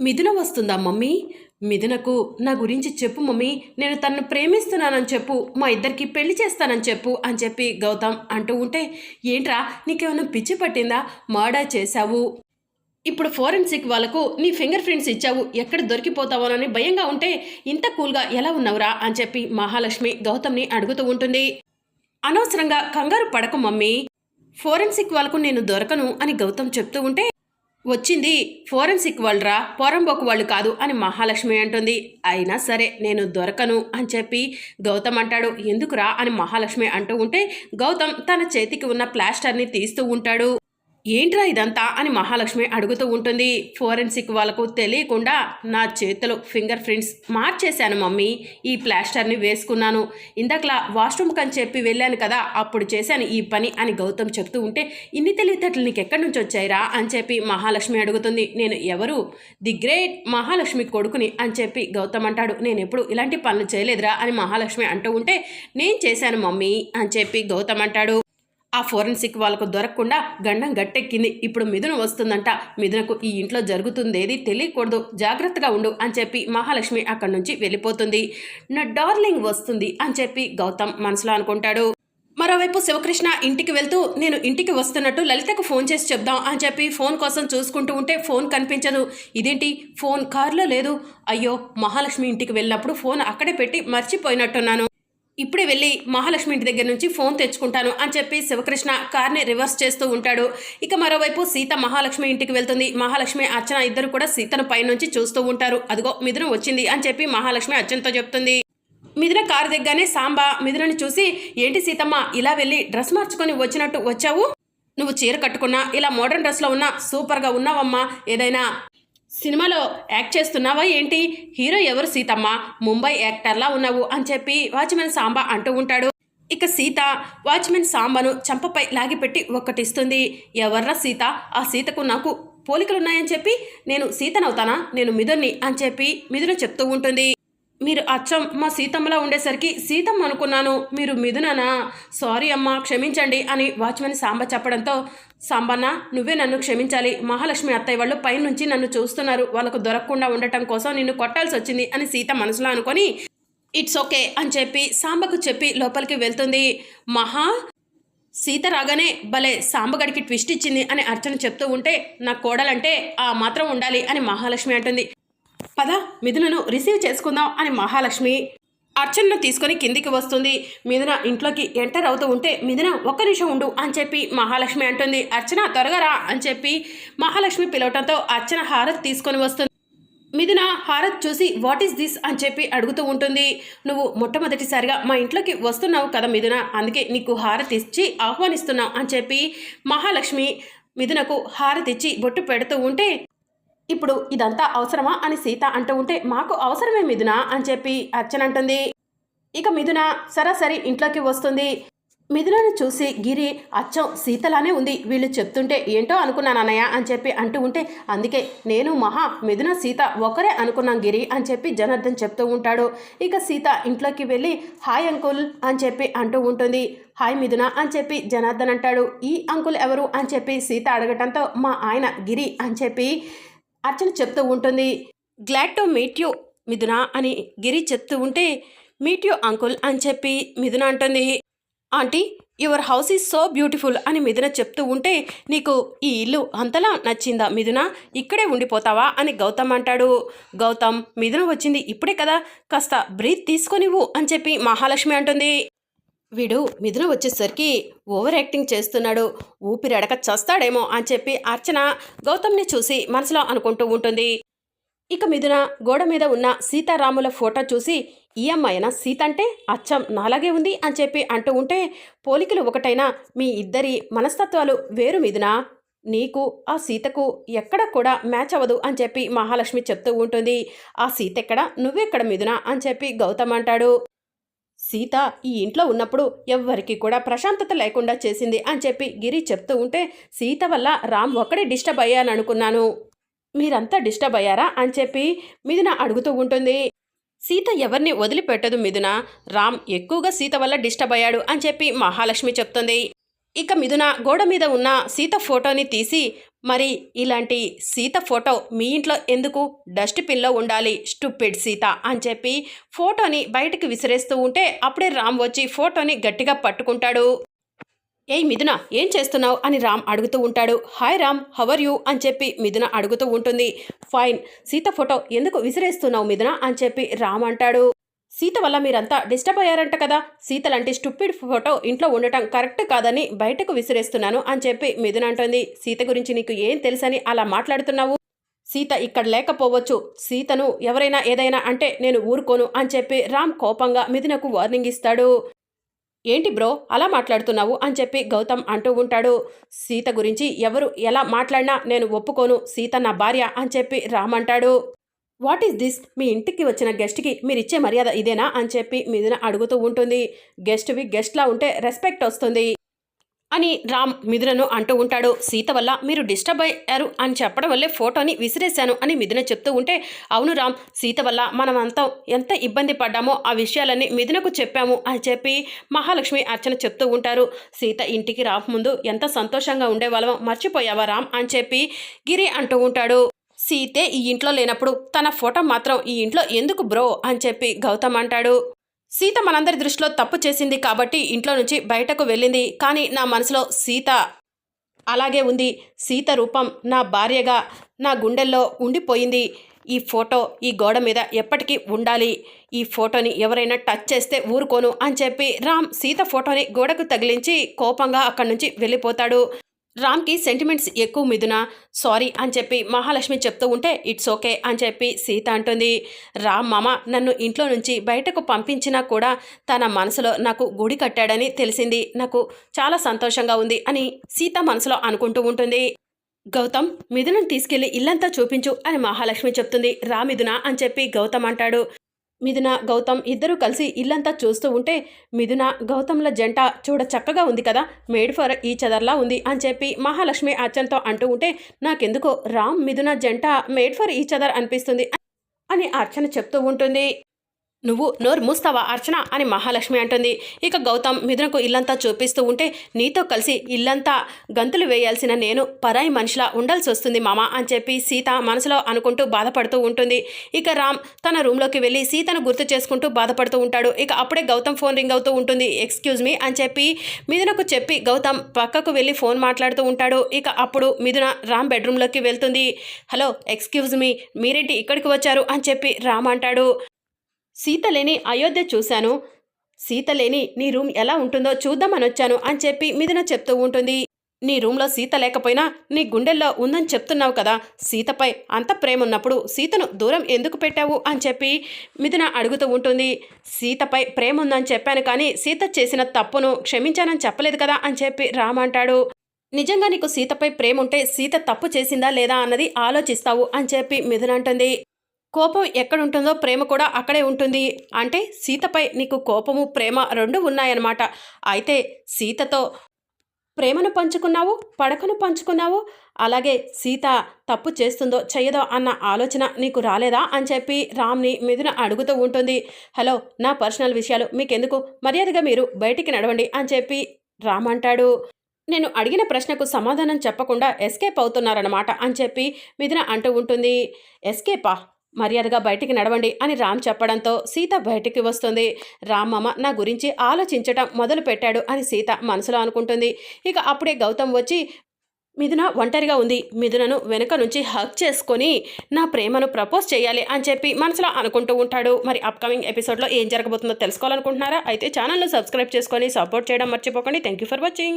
మిథున వస్తుందా మమ్మీ? మిథునకు నా గురించి చెప్పు మమ్మీ. నేను తనను ప్రేమిస్తున్నానని చెప్పు. మా ఇద్దరికి పెళ్ళి చేస్తానని చెప్పు అని చెప్పి గౌతమ్ అంటూ ఉంటే ఏంట్రా నీకేమైనా పిచ్చి పట్టిందా? మర్డర్ చేశావు. ఇప్పుడు ఫోరెన్సిక్ వాళ్ళకు నీ ఫింగర్ ప్రింట్స్ ఇచ్చావు. ఎక్కడ దొరికిపోతావోనని భయంగా ఉంటే ఇంత కూల్గా ఎలా ఉన్నావురా? అని చెప్పి మహాలక్ష్మి గౌతమ్ని అడుగుతూ ఉంటుంది. అనవసరంగా కంగారు పడకు మమ్మీ. ఫోరెన్సిక్ వాళ్ళకు నేను దొరకను అని గౌతమ్ చెప్తూ ఉంటే వచ్చింది. ఫోరెన్సిక్ వాళ్ళరా పోరంబోకు వాళ్ళు కాదు అని మహాలక్ష్మి అంటుంది. అయినా సరే నేను దొరకను అని చెప్పి గౌతమ్ అంటాడు. ఎందుకురా అని మహాలక్ష్మి అంటూ ఉంటే గౌతమ్ తన చేతికి ఉన్న ప్లాస్టర్ని తీస్తూ ఉంటాడు. ఏంట్రా ఇదంతా అని మహాలక్ష్మి అడుగుతూ ఉంటుంది. ఫోరెన్సిక్ వాళ్ళకు తెలియకుండా నా చేతిలో ఫింగర్ ప్రింట్స్ మార్చేశాను మమ్మీ. ఈ ప్లాస్టర్ని వేసుకున్నాను. ఇందాకలా వాష్రూమ్కి అని చెప్పి వెళ్ళాను కదా అప్పుడు చేశాను ఈ పని అని గౌతమ్ చెప్తూ ఉంటే ఇన్ని తెలివితేటలు నీకు ఎక్కడి నుంచి వచ్చాయిరా అని చెప్పి మహాలక్ష్మి అడుగుతుంది. నేను ఎవరు? ది గ్రేట్ మహాలక్ష్మి కొడుకుని అని చెప్పి గౌతమ్ అంటాడు. నేను ఎప్పుడు ఇలాంటి పనులు చేయలేదురా అని మహాలక్ష్మి అంటూ ఉంటే నేను చేశాను మమ్మీ అని చెప్పి గౌతమ్ అంటాడు. ఆ ఫోరెన్సిక్ వాళ్ళకు దొరకకుండా గండం గట్టెక్కింది. ఇప్పుడు మిథున వస్తుందంట. మిథునకు ఈ ఇంట్లో జరుగుతుందేది తెలియకూడదు. జాగ్రత్తగా ఉండు అని చెప్పి మహాలక్ష్మి అక్కడి నుంచి వెళ్ళిపోతుంది. నా డార్లింగ్ వస్తుంది అని చెప్పి గౌతమ్ మనసులో అనుకుంటాడు. మరోవైపు శివకృష్ణ ఇంటికి వెళ్తూ నేను ఇంటికి వస్తున్నట్టు లలితకు ఫోన్ చేసి చెప్దాం అని చెప్పి ఫోన్ కోసం చూసుకుంటూ ఉంటే ఫోన్ కనిపించదు. ఇదేంటి? ఫోన్ కారులో లేదు. అయ్యో మహాలక్ష్మి ఇంటికి వెళ్ళినప్పుడు ఫోన్ అక్కడే పెట్టి మర్చిపోయినట్టున్నాను. ఇప్పుడే వెళ్ళి మహాలక్ష్మి ఇంటి దగ్గర నుంచి ఫోన్ తెచ్చుకుంటాను అని చెప్పి శివకృష్ణ కార్ని రివర్స్ చేస్తూ ఉంటాడు. ఇక మరోవైపు సీత మహాలక్ష్మి ఇంటికి వెళ్తుంది. మహాలక్ష్మి అర్చన ఇద్దరు కూడా సీతను పైనుంచి చూస్తూ ఉంటారు. అదిగో మిథునం వచ్చింది అని చెప్పి మహాలక్ష్మి అర్చనతో చెప్తుంది. మిథున కారు దిగ్గానే సాంబా మిథునని చూసి ఏంటి సీతమ్మ ఇలా వెళ్ళి డ్రెస్ మార్చుకొని వచ్చినట్టు వచ్చావు? నువ్వు చీర కట్టుకున్నా ఇలా మోడర్న్ డ్రెస్లో ఉన్నా సూపర్గా ఉన్నావమ్మా. ఏదైనా సినిమాలో యాక్ట్ చేస్తున్నావా ఏంటి? హీరో ఎవరు సీతమ్మ? ముంబై యాక్టర్లా ఉన్నావు అని చెప్పి వాచ్మెన్ సాంబా అంటూ ఉంటాడు. ఇక సీత వాచ్మెన్ సాంబను చంపపై లాగిపెట్టి ఒక్కటిస్తుంది. ఎవర్రా సీత? ఆ సీతకు నాకు పోలికలున్నాయని చెప్పి నేను సీతనవుతానా? నేను మిథున్ని అని చెప్పి మిథున చెప్తూ ఉంటుంది. మీరు అచ్చం మా సీతమ్మలా ఉండేసరికి సీతమ్మ అనుకున్నాను మీరు మిథుననా? సారీ అమ్మ క్షమించండి అని వాచ్మెన్ సాంబ చెప్పడంతో సాంబన్న నువ్వే నన్ను క్షమించాలి. మహాలక్ష్మి అత్తయ్య వాళ్ళు పైనుంచి నన్ను చూస్తున్నారు. వాళ్ళకు దొరకకుండా ఉండటం కోసం నిన్ను కొట్టాల్సి వచ్చింది అని సీత మనసులో అనుకొని ఇట్స్ ఓకే అని చెప్పి సాంబకు చెప్పి లోపలికి వెళ్తుంది. మహా సీత రాగానే భలే సాంబగడికి ట్విస్ట్ ఇచ్చింది అని అర్చన చెప్తూ ఉంటే నా కోడలంటే ఆ మాత్రం ఉండాలి అని మహాలక్ష్మి అంటుంది. పద మిథునను రిసీవ్ చేసుకుందాం అని మహాలక్ష్మి అర్చనను తీసుకొని కిందికి వస్తుంది. మిథున ఇంట్లోకి ఎంటర్ అవుతూ ఉంటే మిథున ఒక్క నిమిషం ఉండు అని చెప్పి మహాలక్ష్మి అంటుంది. అర్చన త్వరగా రా అని చెప్పి మహాలక్ష్మి పిలవటంతో అర్చన హారతి తీసుకొని వస్తుంది. మిథున హారత్ చూసి వాట్ ఈస్ దిస్ అని చెప్పి అడుగుతూ ఉంటుంది. నువ్వు మొట్టమొదటిసారిగా మా ఇంట్లోకి వస్తున్నావు కదా మిథున. అందుకే నీకు హారతి ఇచ్చి ఆహ్వానిస్తున్నావు అని చెప్పి మహాలక్ష్మి మిథునకు హారతి ఇచ్చి బొట్టు పెడుతూ ఉంటే ఇప్పుడు ఇదంతా అవసరమా అని సీత అంటూ ఉంటే మాకు అవసరమే మిథున అని చెప్పి అర్చన అంటుంది. ఇక మిథున సరాసరి ఇంట్లోకి వస్తుంది. మిథునను చూసి గిరి అచ్చం సీతలానే ఉంది. వీళ్ళు చెప్తుంటే ఏంటో అనుకున్నాను అన్నయ్య అని చెప్పి అంటూ ఉంటే అందుకే నేను మహా మిథున సీత ఒకరే అనుకున్నాం గిరి అని చెప్పి జనార్దన్ చెప్తూ ఉంటాడు. ఇక సీత ఇంట్లోకి వెళ్ళి హాయ్ అంకుల్ అని చెప్పి అంటూ ఉంటుంది. హాయ్ మిథున అని చెప్పి జనార్దన్ అంటాడు. ఈ అంకుల్ ఎవరు? అని చెప్పి సీత అడగటంతో మా ఆయన గిరి అని చెప్పి అర్చన చెప్తూ ఉంటుంది గ్లాడ్ టు మీట్ యూ మిథున అని గిరి చెప్తూ ఉంటే మీట్ యూ అంకుల్ అని చెప్పి మిథున అంటుంది. Aunty your house is so beautiful అని మిథున చెప్తూ ఉంటే నీకు ఈ ఇల్లు అంతలా నచ్చిందా మిథున? ఇక్కడే ఉండిపోతావా? అని గౌతమ్ అంటాడు. గౌతమ్ మిథున వచ్చింది ఇప్పుడే కదా కాస్త బ్రీత్ తీసుకొనివ్వు అని చెప్పి మహాలక్ష్మి అంటుంది. వీడు మిథున వచ్చేసరికి ఓవర్ యాక్టింగ్ చేస్తున్నాడు. ఊపిరి అడక చస్తాడేమో అని చెప్పి అర్చన గౌతమ్ని చూసి మనసులో అనుకుంటూ ఉంటుంది. ఇక మిథున గోడ మీద ఉన్న సీతారాముల ఫోటో చూసి ఈ అమ్మాయినా సీత అంటే అచ్చం నాలాగే ఉంది అని చెప్పి అంటూ ఉంటే పోలికలు ఒకటైనా మీ ఇద్దరి మనస్తత్వాలు వేరు మిథున. నీకు ఆ సీతకు ఎక్కడ కూడా మ్యాచ్ అవ్వదు అని చెప్పి మహాలక్ష్మి చెప్తూ ఉంటుంది. ఆ సీత ఎక్కడ నువ్వెక్కడ మిథున? అని చెప్పి గౌతమ్ అంటాడు. సీత ఈ ఇంట్లో ఉన్నప్పుడు ఎవ్వరికి కూడా ప్రశాంతత లేకుండా చేసింది అని చెప్పి గిరి చెప్తూ ఉంటే సీత వల్ల రామ్ ఒక్కడే డిస్టర్బ్ అయ్యాను అనుకున్నాను మీరంతా డిస్టర్బ్ అయ్యారా అని చెప్పి మిథున అడుగుతూ ఉంటుంది. సీత ఎవరిని వదిలిపెట్టదు మిథున. రామ్ ఎక్కువగా సీత వల్ల డిస్టర్బ్ అయ్యాడు అని చెప్పి మహాలక్ష్మి చెప్తుంది. ఇక మిథున గోడ మీద ఉన్న సీత ఫోటోని తీసి మరి ఇలాంటి సీత ఫోటో మీ ఇంట్లో ఎందుకు డస్ట్బిన్లో ఉండాలి స్టూపిడ్ సీత? అని చెప్పి ఫోటోని బయటికి విసిరేస్తూ ఉంటే అప్పుడే రామ్ వచ్చి ఫోటోని గట్టిగా పట్టుకుంటాడు. ఏయ్ మిథున ఏం చేస్తున్నావు? అని రామ్ అడుగుతూ ఉంటాడు. Hi Ram how are you? అని చెప్పి మిథున అడుగుతూ ఉంటుంది. ఫైన్ సీత ఫోటో ఎందుకు విసిరేస్తున్నావు మిథున? అని చెప్పి రామ్ అంటాడు. సీత వల్ల మీరంతా డిస్టర్బ్ అయ్యారంట కదా. సీత లాంటి స్టూపిడ్ ఫోటో ఇంట్లో ఉండటం కరెక్ట్ కాదని బయటకు విసిరేస్తున్నాను అని చెప్పి మిథున్ అంటుంది. సీత గురించి నీకు ఏం తెలుసని అలా మాట్లాడుతున్నావు? సీత ఇక్కడ లేకపోవచ్చు. సీతను ఎవరైనా ఏదైనా అంటే నేను ఊరుకోను అని చెప్పి రామ్ కోపంగా మిథునకు వార్నింగ్ ఇస్తాడు. ఏంటి బ్రో అలా మాట్లాడుతున్నావు అని చెప్పి గౌతమ్ అంటూ ఉంటాడు. సీత గురించి ఎవరు ఎలా మాట్లాడినా నేను ఒప్పుకోను. సీత నా భార్య అని చెప్పి రామ్ అంటాడు. వాట్ ఈస్ దిస్ మీ ఇంటికి వచ్చిన గెస్ట్కి మీరు ఇచ్చే మర్యాద ఇదేనా? అని చెప్పి మిథున అడుగుతూ ఉంటుంది. గెస్ట్వి గెస్ట్లా ఉంటే రెస్పెక్ట్ వస్తుంది అని రామ్ మిథునను అంటూ ఉంటాడు. సీత వల్ల మీరు డిస్టర్బ్ అయ్యారు అని చెప్పడం వల్లే ఫోటోని విసిరేశాను అని మిథున చెప్తూ ఉంటే అవును రామ్ సీత వల్ల మనమంతా ఎంత ఇబ్బంది పడ్డామో ఆ విషయాలన్నీ మిథునకు చెప్పాము అని చెప్పి మహాలక్ష్మి అర్చన చెప్తూ ఉంటారు. సీత ఇంటికి రాకముందు ఎంత సంతోషంగా ఉండేవాళ్ళమో మర్చిపోయావా రామ్? అని చెప్పి గిరి అంటూ ఉంటాడు. సీతే ఈ ఇంట్లో లేనప్పుడు తన ఫోటో మాత్రం ఈ ఇంట్లో ఎందుకు బ్రో అని చెప్పి గౌతమ్ అంటాడు. సీత మనందరి దృష్టిలో తప్పు చేసింది కాబట్టి ఇంట్లో నుంచి బయటకు వెళ్ళింది కానీ నా మనసులో సీత అలాగే ఉంది. సీత రూపం నా భార్యగా నా గుండెల్లో ఉండిపోయింది. ఈ ఫోటో ఈ గోడ మీద ఎప్పటికీ ఉండాలి. ఈ ఫోటోని ఎవరైనా టచ్ చేస్తే ఊరుకోను అని చెప్పి రామ్ సీత ఫోటోని గోడకు తగిలించి కోపంగా అక్కడి నుంచి వెళ్ళిపోతాడు. రామ్కి సెంటిమెంట్స్ ఎక్కువ మిథున సారీ అని చెప్పి మహాలక్ష్మి చెప్తూ ఉంటే ఇట్స్ ఓకే అని చెప్పి సీత అంటుంది. రామ్ మామ నన్ను ఇంట్లో నుంచి బయటకు పంపించినా కూడా తన మనసులో నాకు గుడి కట్టాడని తెలిసింది. నాకు చాలా సంతోషంగా ఉంది అని సీత మనసులో అనుకుంటూ ఉంటుంది. గౌతమ్ మిథునను తీసుకెళ్ళి ఇల్లంతా చూపించు అని మహాలక్ష్మి చెప్తుంది. రా మిథున అని చెప్పి గౌతమ్ అంటాడు. మిథున గౌతమ్ ఇద్దరూ కలిసి ఇల్లంతా చూస్తూ ఉంటే మిథున గౌతమ్ల జంట చూడ చక్కగా ఉంది కదా మేడ్ ఫర్ ఈ చదర్లా ఉంది అని చెప్పి మహాలక్ష్మి అచ్చంతో అంటూ ఉంటే నాకెందుకో రామ్ మిథున జంట మేడ్ ఫర్ ఈ చదర్ అనిపిస్తుంది అని అర్చన చెప్తూ ఉంటుంది. నువ్వు నోరు మూస్తావా అర్చన? అని మహాలక్ష్మి అంటుంది. ఇక గౌతమ్ మిథునకు ఇల్లంతా చూపిస్తూ ఉంటే నీతో కలిసి ఇల్లంతా గంతులు వేయాల్సిన నేను పరాయి మనిషిలా ఉండాల్సి వస్తుంది మామ అని చెప్పి సీత మనసులో అనుకుంటూ బాధపడుతూ ఉంటుంది. ఇక రామ్ తన రూమ్లోకి వెళ్ళి సీతను గుర్తు చేసుకుంటూ బాధపడుతూ ఉంటాడు. ఇక అప్పుడే గౌతమ్ ఫోన్ రింగ్ అవుతూ ఉంటుంది. ఎక్స్క్యూజ్ మీ అని చెప్పి మిథునకు చెప్పి గౌతమ్ పక్కకు వెళ్ళి ఫోన్ మాట్లాడుతూ ఉంటాడు. ఇక అప్పుడు మిథున రామ్ బెడ్రూమ్లోకి వెళ్తుంది. హలో ఎక్స్క్యూజ్ మీ మీరేంటి ఇక్కడికి వచ్చారు? అని చెప్పి రామ్ అంటాడు. సీత లేని అయోధ్య చూశాను. సీత లేని నీ రూమ్ ఎలా ఉంటుందో చూద్దామని వచ్చాను అని చెప్పి మిథున చెప్తూ ఉంటుంది. నీ రూమ్లో సీత లేకపోయినా నీ గుండెల్లో ఉందని చెప్తున్నావు కదా. సీతపై అంత ప్రేమ ఉన్నప్పుడు సీతను దూరం ఎందుకు పెట్టావు? అని చెప్పి మిథున అడుగుతూ ఉంటుంది. సీతపై ప్రేమ ఉందని చెప్పాను కానీ సీత చేసిన తప్పును క్షమించానని చెప్పలేదు కదా అని చెప్పి రామ్ అంటాడు. నిజంగా నీకు సీతపై ప్రేమ ఉంటే సీత తప్పు చేసిందా లేదా అన్నది ఆలోచిస్తావు అని చెప్పి మిథున అంటుంది. కోపం ఎక్కడుంటుందో ప్రేమ కూడా అక్కడే ఉంటుంది. అంటే సీతపై నీకు కోపము ప్రేమ రెండు ఉన్నాయన్నమాట. అయితే సీతతో ప్రేమను పంచుకున్నావు పడకను పంచుకున్నావు అలాగే సీత తప్పు చేస్తుందో చెయ్యదో అన్న ఆలోచన నీకు రాలేదా అని చెప్పి రామ్ని మిథున అడుగుతూ ఉంటుంది. హలో నా పర్సనల్ విషయాలు మీకెందుకు? మర్యాదగా మీరు బయటికి నడవండి అని చెప్పి రామ్ అంటాడు. నేను అడిగిన ప్రశ్నకు సమాధానం చెప్పకుండా ఎస్కేప్ అవుతున్నారన్నమాట అని చెప్పి మిథున అంటూ ఉంటుంది. ఎస్కేపా? మర్యాదగా బయటికి నడవండి అని రామ్ చెప్పడంతో సీత బయటికి వస్తుంది. రామమ్మ నా గురించి ఆలోచించటం మొదలు పెట్టాడు అని సీత మనసులో అనుకుంటుంది. ఇక అప్పుడే గౌతమ్ వచ్చి మిథున ఒంటరిగా ఉంది. మిథునను వెనుక నుంచి హక్ చేసుకొని నా ప్రేమను ప్రపోజ్ చేయాలి అని చెప్పి మనసులో అనుకుంటూ ఉంటాడు. మరి అప్కమింగ్ ఎపిసోడ్లో ఏం జరగబోతుందో తెలుసుకోవాలనుకుంటున్నారా? అయితే ఛానల్ను సబ్స్క్రైబ్ చేసుకొని సపోర్ట్ చేయడం మర్చిపోకండి. Thank you for watching